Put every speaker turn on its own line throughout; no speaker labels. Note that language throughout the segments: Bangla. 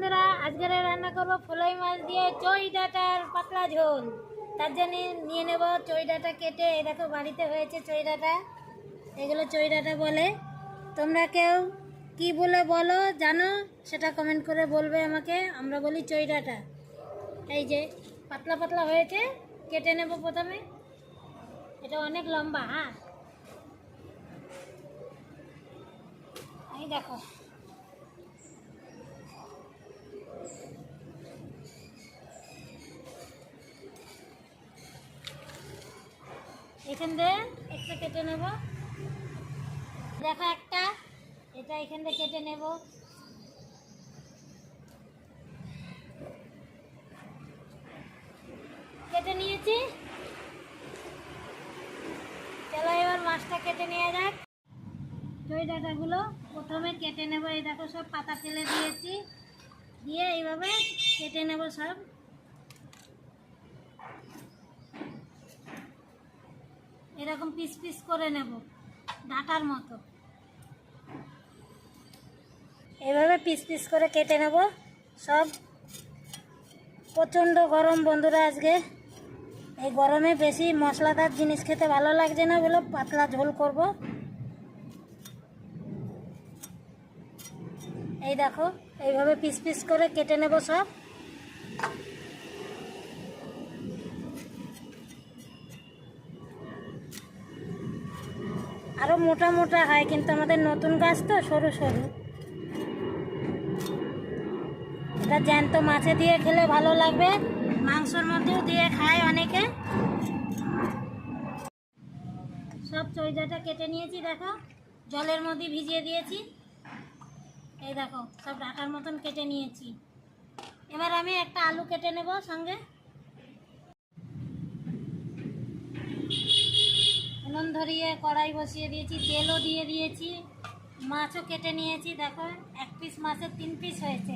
বন্ধুরা, আজকে রান্না করব ফলাই মাছ দিয়ে চই ডাটার পাতলা ঝোল। তার জন্য নিয়ে নেব চই ডাটা কেটে দেখো বাড়িতে হয়েছে চই ডাটা। এগুলো চই ডাটা বলে। তোমরা কেউ কি বলে বলো, জানো? সেটা কমেন্ট করে বলবে আমাকে। আমরা বলি চই ডাটা। এই যে, পাতলা পাতলা হয়েছে, কেটে নেব প্রথমে। এটা অনেক লম্বা হ্যাঁ? এই দেখো। এখান দিয়ে একটা কেটে নেব। দেখো একটা, এটা এখান দিয়ে কেটে নেব। কেটে নিয়েছি। চলো এবার মাছটা কেটে নেওয়া যাক। দই ডাটাগুলো প্রথমে কেটে নেব। এই দেখো সব পাতা ফেলে দিয়েছি। দিয়ে এইভাবে কেটে নেব সব। এরকম পিস পিস করে নেব, ডাটার মতো। এভাবে পিস পিস করে কেটে নেব। সব প্রচণ্ড গরম বন্ধুরা আজকে। এই গরমে বেশি মশলাদার জিনিস খেতে ভালো লাগছে না বলে পাতলা ঝোল করব। এই দেখো, এইভাবে পিস পিস করে কেটে নেব সব। মোটা মোটা হয়, কিন্তু আমাদের নতুন গাছ তো, সরু সরু। এটা জ্যান্ত মাছে দিয়ে খেলে ভালো লাগবে, মাংসর মধ্যেও দিয়ে খায় অনেকে। সব চইজাটা কেটে নিয়েছি, দেখো। জলের মধ্যে ভিজিয়ে দিয়েছি। এই দেখো, সব ডাটার মতন কেটে নিয়েছি। এবার আমি একটা আলু কেটে নেব সঙ্গে। ধরিয়ে কড়াই বসিয়ে দিয়েছি, তেলও দিয়ে দিয়েছি, মাছও কেটে নিয়েছি, দেখো, এক পিস মাছের তিন পিস হয়েছে।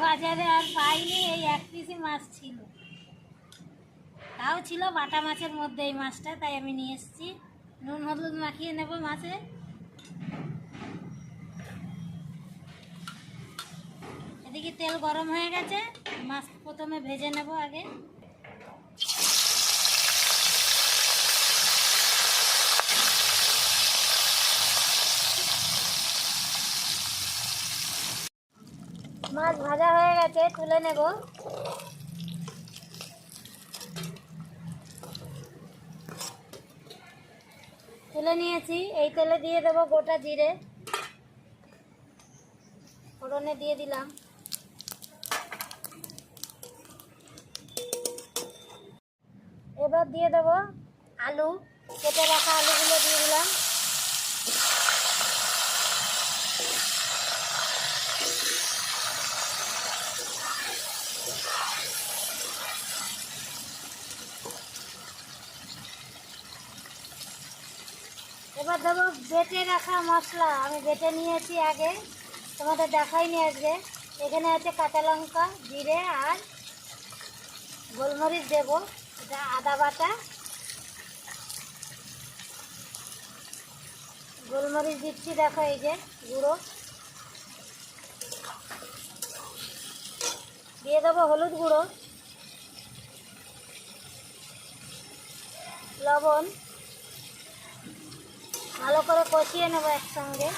বাজারে আর পাইনি, এই এক পিসই মাছ ছিল। তাও ছিল বাটা মাছের মধ্যে এই মাছটা, তাই আমি নিয়ে এসেছি। নুন হলুদ মাখিয়ে নেব মাছে। এদিকে তেল গরম হয়ে গেছে, মাছ প্রথমে ভেজে নেব আগে। মাছ ভাজা হয়ে গেছে, তুলে নেব। তুলে নিয়েছি, এই তেলে দিয়ে দেবো গোটা জিরে। ফোড়নে দিয়ে দিলাম। এবার দিয়ে দেবো আলু, কেটে রাখা আলুগুলো দিয়ে দিলাম। এবার দেবো বেটে রাখা মশলা, আমি বেটে নিয়েছি আগে, তোমাদের দেখাইনি আজকে। এখানে আছে কাঁচা লঙ্কা, জিরে আর গোলমরিচ দেবো, এটা আদা বাটা। গোলমরিচ দিচ্ছি, দেখো এই যে গুঁড়ো। দিয়ে দেবো হলুদ গুঁড়ো। লবণ। ভালো করে কষিয়ে নেব একসঙ্গে।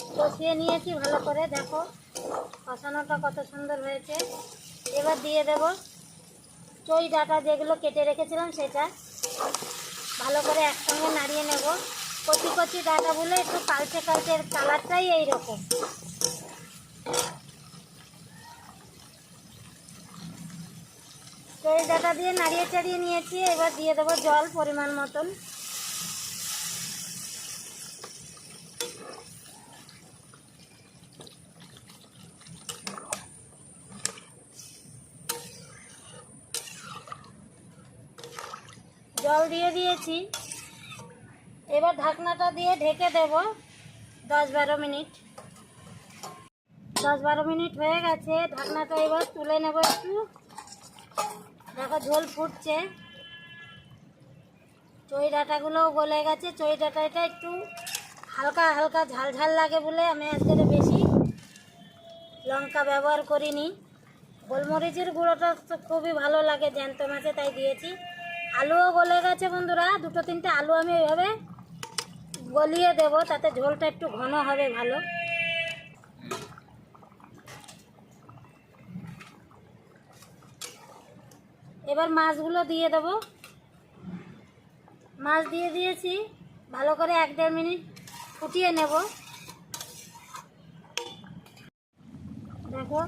কষিয়ে নিয়েছি ভালো করে, দেখো কষানোটা কত সুন্দর হয়েছে। এবার দিয়ে দেব চই ডাটা যেগুলো কেটে রেখেছিলাম সেটা। ভালো করে একসঙ্গে নাড়িয়ে নেব। কচি কচি ডাটাগুলো একটু কালচে কালচে কালারটাই এইরকম। তো এই ডাটা দিয়ে নাড়িয়ে চাড়িয়ে নিয়েছি, এবার দিয়ে দেবো জল পরিমাণ মতন। জল দিয়ে দিয়েছি। এবার ঢাকনাটা দিয়ে ঢেকে দেব দশ বারো মিনিট। দশ বারো মিনিট হয়ে গেছে, ঢাকনাটা এবার তুলে নেব একটু। দেখো ঝোল ফুটছে। চই ডাঁটাগুলোও গলে গেছে। চই ডাঁটাটা একটু হালকা হালকা ঝাল ঝাল লাগে বলে আমি আজকে বেশি লঙ্কা ব্যবহার করিনি। গোলমরিচের গুঁড়োটা তো খুবই ভালো লাগে জ্যান্ত মাছে, তাই দিয়েছি। আলুও গলে গেছে বন্ধুরা, দুটো তিনটে আলু আমি এইভাবে গলিয়ে দেব, তাতে ঝোলটা একটু ঘন হবে ভালো। এবার মাছগুলো দিয়ে দেব। মাছ দিয়ে দিয়েছি। ভালো করে এক দেড় মিনিট ফুটিয়ে নেব। দেখো,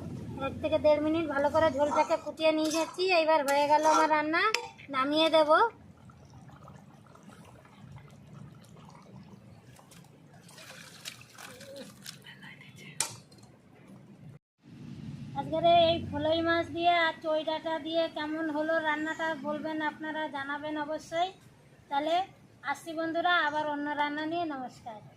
এক থেকে দেড় মিনিট ভালো করে ঝোলটাকে ফুটিয়ে নিয়ে যাচ্ছি এইবার হয়ে গেল আমার রান্না। নামিয়ে দেব। আজকের এই ফলই মাছ দিয়ে আর চই ডাটা দিয়ে কেমন হলো রান্নাটা বলবেন আপনারা জানাবেন অবশ্যই। তাহলে আসছি বন্ধুরা, আবার অন্য রান্না নিয়ে নমস্কার।